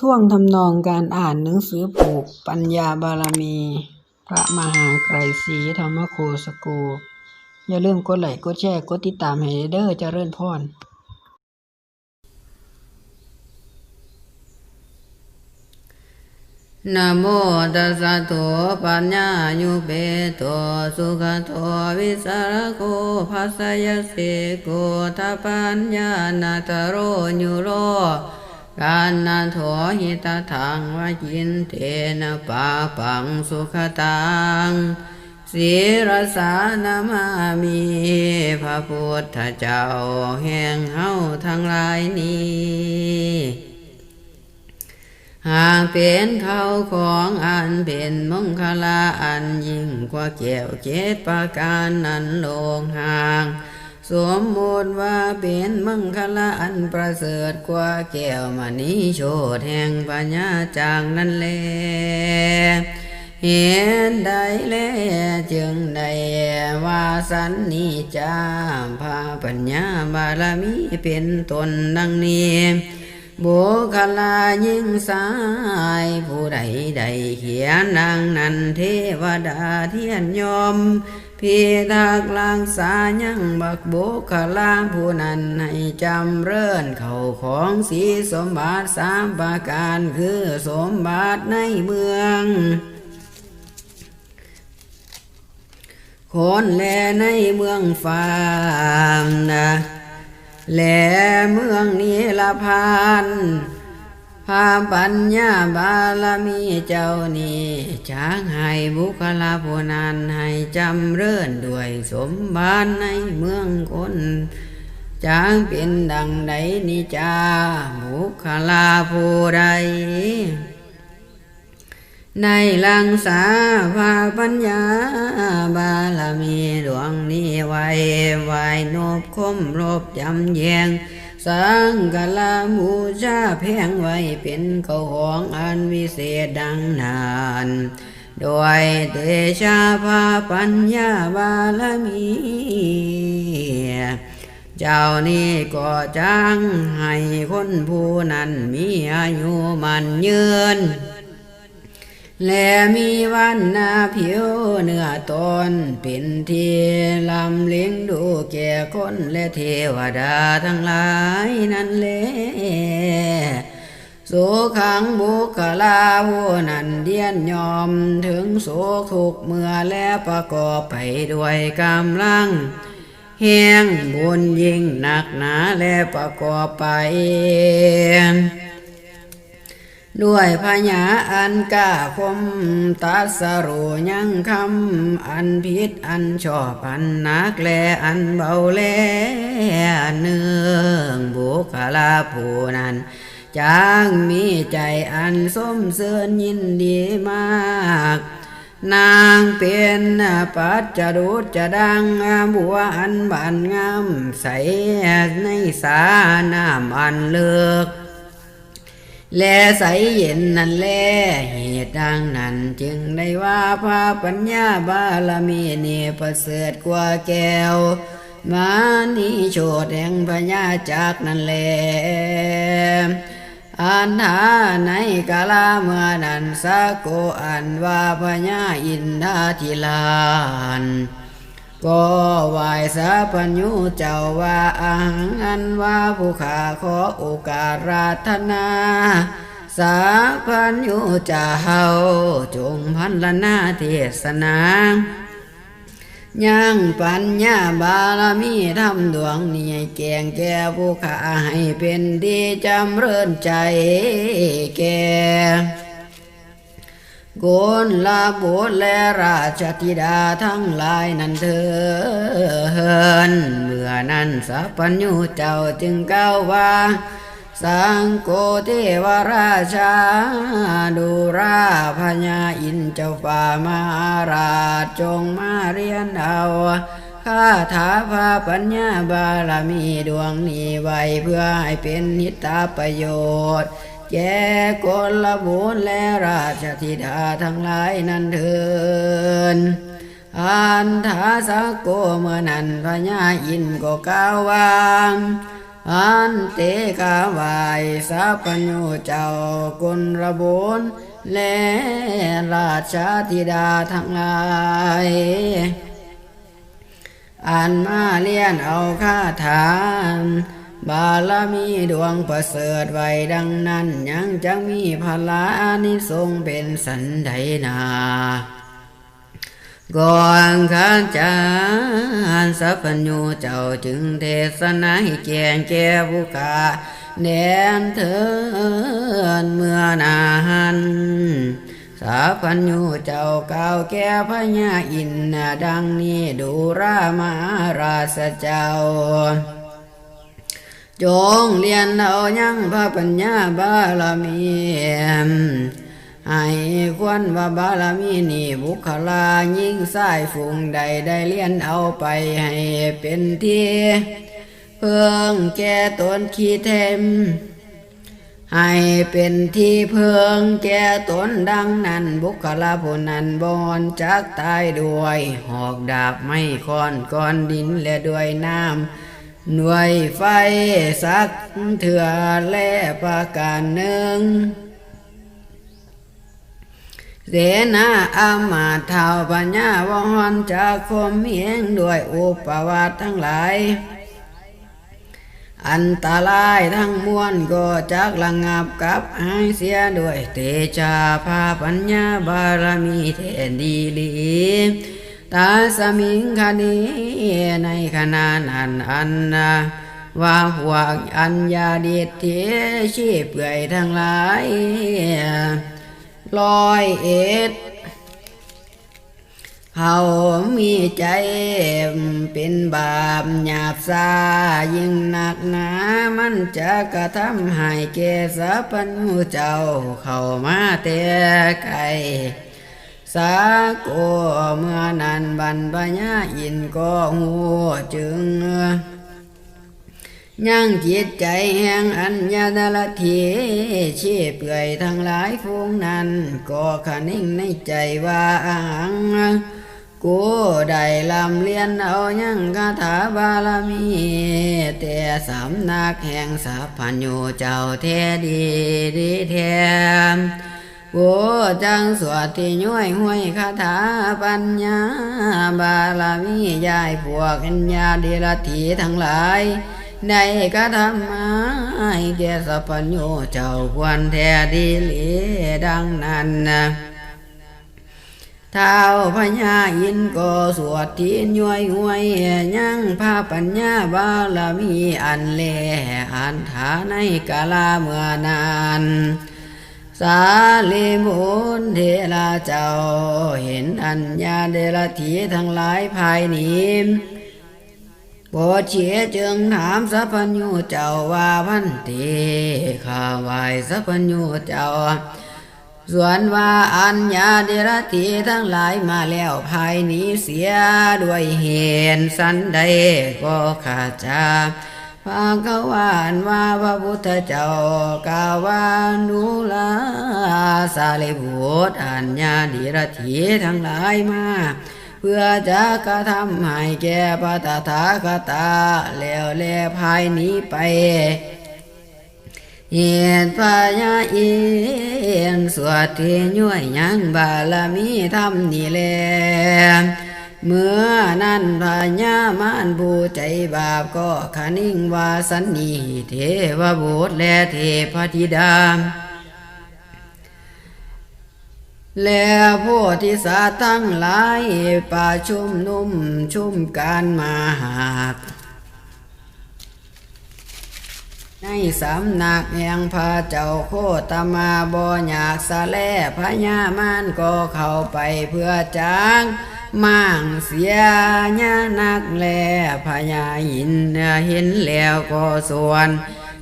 ท่วงทำนองการอ่านหนังสือปลูกปัญญาบารมี พระมหาไกรศีธรรมโคสโกอย่าลืมกดไลค์กดแชร์กดติดตามให้เด้อเริญพรนะโมตัสสะโตปัญญายุเปโตสุขโตวิสารโกภาสยสิโกทัปัญญานาตโรยุโร กานันโถหิตถังวจินเทนะปาปังสุขตังสีรสานามามีพระพุทธเจ้าแห่งเฮาทั้งหลายนี้หากเป็นเขาของอันเป็นมงคลาอันยิ่งกว่าเกี่ยวเจ็ดประการนั้นโลงห่าง สมมติว่าเป็นมังคลาอันประเสริฐกว่าแก้วมณีโชดแห่งปัญญาจางนั้นแล เห็นได้แลจึงได้ว่าสันนิจามพาปัญญาบารมีเป็นตนดังนี้บุคลายิ่งสาย ผู้ใดใดเขียนดังนันเทวดาเทียนยอม พีทักลางสายังบักบุคลาผู้นั้นให้จำเริญเข้าของสีสมบัติสามประการคือสมบัติในเมืองคนแลในเมืองฟามนะแลเมืองนี้ละพาน พาปัญญาบารมีเจ้านี้จางให้บุคลาผู้นั้นให้จำเริญด้วยสมบัติในเมืองคนจางเป็นดังใดนิจาบุคลาผู้ใดในลังสาภาปัญญาบารมีดวงนี้ไว้ไว้นบคมรบจำแยง สังกลามูชาแพงไว้เป็นเขาของอันวิเศษดังนาน โดยเดชาภาปัญญาบาลมี เจ้านี้ก็จ้างให้คนผู้นั้นมีอายุมันยืน และมีวันนาผิวเนื้อตนเป็นที่ลำเลี้ยงดูแก่คนและเทวดาทั้งหลายนั่นและสุขังบุคลาผู้นั้นเดียนยอมถึงโศกทุกเมื่อและประกอบไปด้วยกำลังแห่งบุญยิ่งหนักหนาและประกอบไป ด้วยพญาอันกาคมตัสรูยังคำอันผิดอันชอบอันนักแลอันเบาแลเนืองบุคลาผู้นั้นจางมีใจอันสมเสริญยินดีมาก นางเป็นปัจจรุจจะดังบัวอันบานงามใสในสาน้ำอันเลือก แลใสเย็นนั่นแลเหตุดังนั้นจึงได้ว่าพาปัญญาบารมีเนี่ประเสริฐกว่าแก้ว มานีโชดแห่งพญาจากนั่นแลอันหาในกาลาเมื่อนั้นสักโกอันว่าพญาอินทาธิลาน ก็ไหวสัพพัญญูเจ้าว่าอาหังอันว่าผู้ขาขอโอกาสราธนาสัพพัญญูเจ้าจงพันละนาเทศนายังปัญญาบารมีทำดวงนี้แกงแก่ผู้ขาให้เป็นดีจำเริญใจแก่ โกนลาบุและราชธิดาทั้งหลายนั้นเถินเมื่อนั้นสัพพัญญูเจ้าจึงกล่าวว่า สังโกเทวราชาดูราพญาอินเจ้าฝ่ามาราชจงมาเรียนเอาคาถาพาปัญญาบารมีดวงนี้ไว้เพื่อให้เป็นนิตาประโยชน์ แก่กลบุตรและราชธิดาทั้งหลายนั้นเถินอันทาสกโกเมื่อนั้นพญาอินก็กล่าวว่าอันเตกาวายสัพพญูเจ้ากุลระบุนและราชธิดาทั้งหลายอันมาเลียนเอาคาถาน บารมีดวงประเสริฐไว้ดังนั้น ยังจะมีพลานิสงเป็นสันไดนาก่อนข้าจารสัพพัญญูเจ้าจึงเทศนาให้แจงแก่ผู้กาแดนเถินเมื่อนานสัพพัญญูเจ้าเก่าวแก่พญาอินดังนี้ดูรามาราชเจ้า จงเรียนเอายังพระปัญญาบารมีให้ควรว่าบารมีนี่บุคลายิ่งสายฝูงใดได้เลียนเอาไปให้เป็นที่เพื่องแก่ตนขี้เทมให้เป็นที่เพื่องแก่ตนดังนั้น บุคลาผู้นั้นบอนจักตายด้วย หอกดาบไม่ค้อนก้อนดินและด้วยน้ำ หน่วยไฟสักเถื่อแลประการหนึ่งเสนาอามาเท่าปัญญาวรจากคมเมียงด้วยอุปวัตทั้งหลาย อันตรายทั้งมวลก็จักระงับกับหายเสียด้วยเตชาภาปัญญาบารมีเทนดีลี ตาสมิงคณีในขณะนั้นอันนาว่าหวกอัญญาเดชเทชีพเปื่อยทั้งหลายลอยเอ็ดเขามีใจเป็นบาปหยาบซายิ่งหนักหนามันจะกระทำให้เกสะปัญญูเจ้าเข้ามาแต่ไกล สาโกเมื่อนันบันพญาอินก็หูจึงยังจิตใจแห่งอัญญาดลทีชีเปื่อยทั้งหลายฟูงนั้น ก็ขนิ่งในใจว่าอังกูได้ลำเลียนเอายังคาถาบารมี แต่สำนักแห่งสัพพัญญูเจ้าแท้ดีดีแท้ กูจังสวดที่ย้วยห้วยคาถาปัญญา บารมียายพวกอัญญาเดรถีทั้งหลายได้กระทำมาแก่สัพพัญญูเจ้าควรแท้ดีลีดังนั้นนะท้าพญาอินก็สวดทีนย้วยห้วยยังพาปัญญาบารมีอันเลอันฐาในกาลาเมื่อนาน สาลีมุนเทราเจ้า เห็นอัญญาเดรถีทั้งหลายภายนี้โปเชียจึงถามสัพพัญญูเจ้าว่าพันเตข้าไหวสัพพัญญูเจ้า ส่วนว่าอัญญาเดรธีทั้งหลายมาแล้วภายนี้เสียด้วยเหตุสันใดก็ข้าจะพาเขาวานว่าพระพุทธเจ้าก่าววานุลา สาลิบุตรอัญญาเดรธีทั้งหลายมา เพื่อจะกระทำให้แก่พระตถาคตา แล้วแลภายนี้ไปเหตุพญาอินสวดที่ย้วยยังบารมีธรรมนี่แลเมื่อนั้นพญามานผู้ใจบาปก็ขนิ่งวาสันนีเทวบุตรและเทพธิดา แล้วผู้ที่สาททั้งหลายป่าชุมนุ่มชุมการมาหากในสำนักแห่งพระเจ้าโคตมาบ่อยากสะแลพญามานก็เข้าไปเพื่อจางมั่งเสียญานักแลพญาหินเห็นแล้วก็ส่วน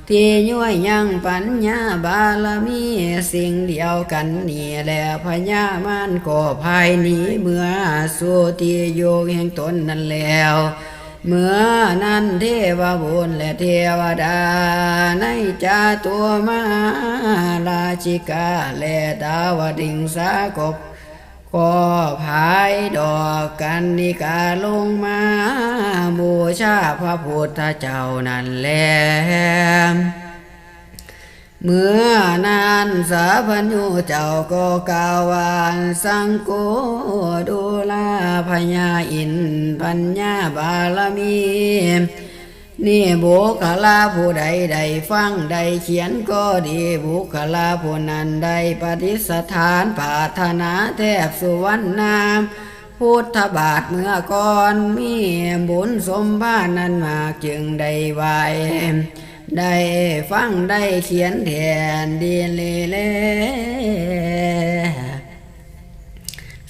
ที่ย้วยยังปัญญาบารมีสิ่งเดียวกันนี่แหละพญามานก็ภายนี้เมื่อสู่ที่โยกแห่งตนนั้นแล้ว เมื่อนั้นเทวบุญและเทวดา ในจาตัวมาราชิกาและดาวดิงสากบ ก็ภายดอกกันนิกาลงมาบูชาพระพุทธเจ้านั่นแหลเมื่อนานสาพัญญูเจ้าก็กล่าววานสังโกดูลาพญาอิน ปัญญาบารมี นี่บุคลาผู้ใดใดฟังใดเขียนก็ดีบุคลาผู้นั้นใดปฏิสถานปารถนาแทบสุวรรณามพุทธบาทเมื่อก่อนมีบุญสมบ้านนั้นมาจึงได้ไหวได้ฟังได้เขียนแทนดีเลเล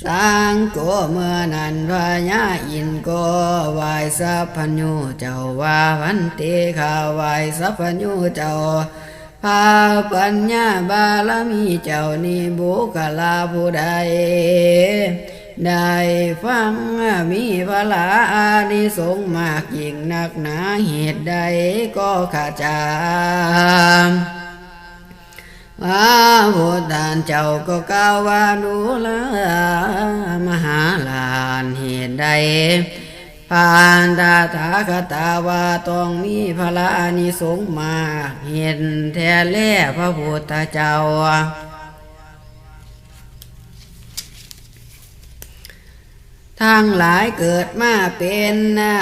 สร้างโกเมื่อนันพญาอินโกไหวสัพพญูเจ้าว่าวันติข้าไหวสัพพญูเจ้าพาปัญญาบารมีเจ้านี่บุคลาผู้ใดได้ฟังมีพระลาอานิสงส์มากยิ่งนักหนาเหตุใดก็ขาจาม พระพุทธานเจ้าก็กล่าวว่าดูแลมหาลานเหตุใดปานตาถาคตาว่าต้องมีพระอานิสงส์มากเห็นแท้แล่พระพุทธเจ้าทั้งหลายเกิดมาเป็นนะ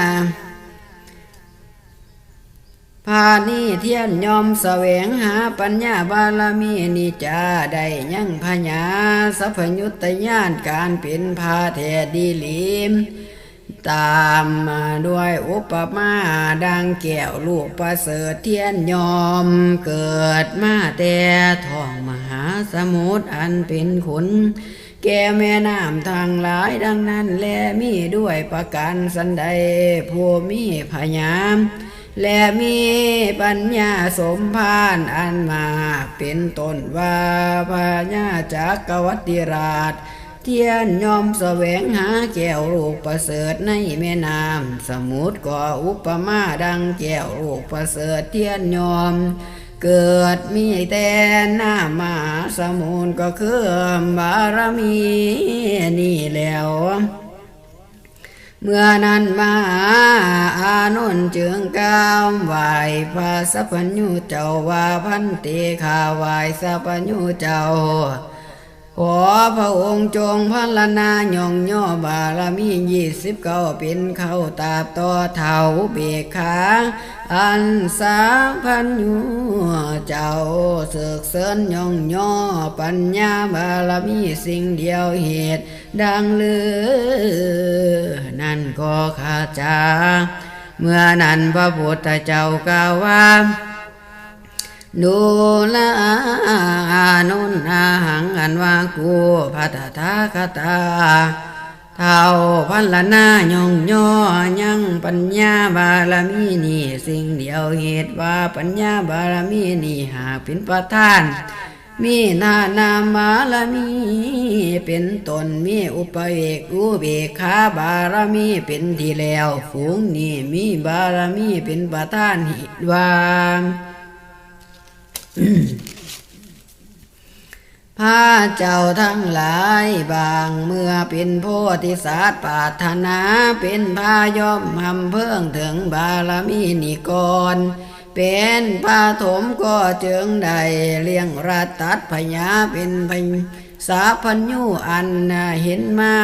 พานี่เทียนยอมแสวงหาปัญญาบารมีนิจาได้ยังพญาสัพยุตยานการเป็นพาเทดีลิมตามมาด้วยอุปมาดังแก้วลูกประเสริฐเทียนยอมเกิดมาแต่ท้องมหาสมุทรอันเป็นขุนแก่แม่น้ำทางหลายดังนั้นแลมีด้วยประการสันใดผู้มีพยาม และมีปัญญาสมภารอันมากเป็นตนว่าพญาจักรวัติราช เทียนยอมแสวงหาแก้วลูกประเสริฐในแม่น้ำสมุทรก็อุปมาดังแก้วลูกประเสริฐเทียนยอม เกิดมีแต่หน้ามาสมุนก็คือบารมีนี่แล้ว เมื่อนั้นมาอานนท์จึงก้าวไหวพระสัพพญญูเจ้าว่าพันติขาไหวสัพพญญูเจ้า ขอพระองค์จงพัลนายองย่อบารมียี่สิบเก้าเป็นเข้าตาต่อเท่าเบกขา อันสาพันยูเจ้าเสกเสริญยองย่อปัญญาบารมีสิ่งเดียวเหตุ ดังเลือ นั่นก็ข้าจาเมื่อนั้นพระพุทธเจ้ากล่าวว่า ดูลานุนาหังอันว่ากูพัทธาคตาเท่าพันละนายงย่อยังปัญญาบารมีนี่สิ่งเดียวเหตุว่าปัญญาบารมีนี่หากเป็นประธาน มีนานามาลมีเป็นตนมีอุปเอกอุเบกขาบารมีเป็นที่แล้ว ฝูงนี่มีบารมีเป็นประธานเหิตว่า พระเจ้าทั้งหลายบางเมื่อเป็นโพธิสัตว์ปาถนาเป็นพายอมหำเพิ่งถึงบารมีนิกร เป็นพาถมก็จึงได้เลี้ยงรัตัดพญาเป็นพญสาพัญญูอันเห็นมา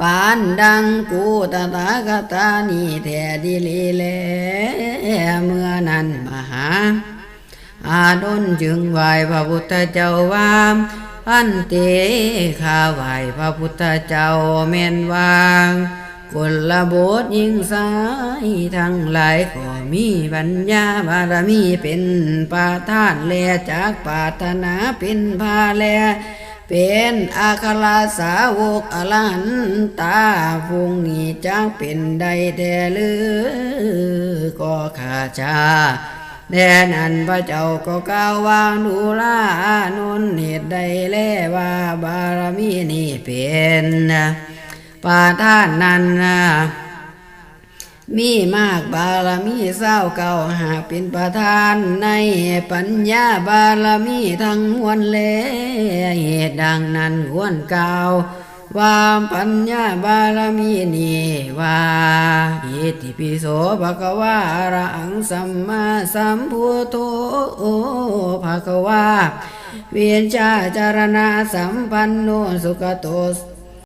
บานดังกูตถาคตานีแทดีลีแลเมื่อนั้นมหา อาดนจึงไหวพระพุทธเจ้าว่าพันเตข้าไหวพระพุทธเจ้าเม่นวางกุลบทยิงสายทั้งหลายก็มีปัญญาบารมีเป็นปาทานแลจากปารถนาเป็นพาแล เป็นอาคลาสาวกอรันตาพุงนี้จังเป็นใดแท้หรือก็ข้าชา แน่นั้นพระเจ้าก็กล่าวว่าดูลานุนเหตุใดแลว่าบารมีนี่เป็นปาทานนั้นมีมากบารมีเศร้าเก่าหากเป็นประธานในปัญญาบารมีทั้งมวลเลเหตุดังนั้นควรกล่าว ว่าปัญญาบารมีนีว่าอิติปิโสภะคะวาอระหังสัมมาสัมพุทโธภะคะวาเวียนชาจารณาสัมปันโนสุขโต